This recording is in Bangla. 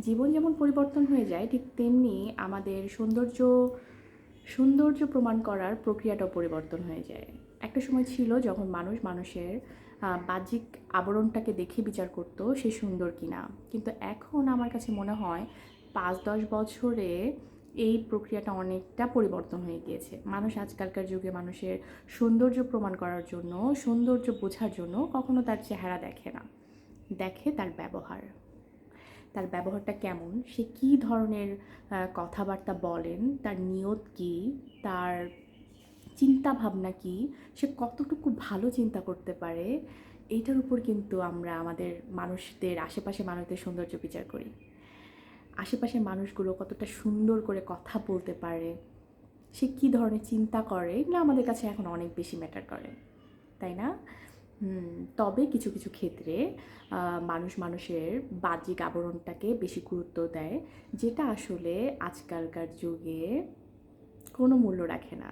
জীবন যেমন পরিবর্তন হয়ে যায়, ঠিক তেমনি আমাদের সৌন্দর্য সৌন্দর্য প্রমাণ করার প্রক্রিয়াটাও পরিবর্তন হয়ে যায়। একটা সময় ছিল যখন মানুষ মানুষের বাহ্যিক আবরণটাকে দেখে বিচার করতো সে সুন্দর কিনা। কিন্তু এখন আমার কাছে মনে হয় পাঁচ দশ বছরে এই প্রক্রিয়াটা অনেকটা পরিবর্তন হয়ে গিয়েছে। মানুষ আজকালকার যুগে মানুষের সৌন্দর্য প্রমাণ করার জন্য, সৌন্দর্য বোঝার জন্য কখনো তার চেহারা দেখে না। দেখে তার ব্যবহার। তার ব্যবহারটা কেমন? সে কী ধরনের কথাবার্তা বলেন? তার নিয়ত কী? তার চিন্তা ভাবনা কী? সে কতটুকু ভালো চিন্তা করতে পারে? এইটার উপর কিন্তু আমরা আমাদের মানুষদের আশেপাশে মানুষদের সৌন্দর্য বিচার করি। আশেপাশের মানুষগুলো কতটা সুন্দর করে কথা বলতে পারে? সে কী ধরনের চিন্তা করে? এগুলো আমাদের কাছে এখন অনেক বেশি ম্যাটার করে। তাই না? তবে কিছু কিছু ক্ষেত্রে মানুষ মানুষের বাহ্যিক আবরণটাকে বেশি গুরুত্ব দেয়, যেটা আসলে আজকালকার যুগে কোনো মূল্য রাখে না।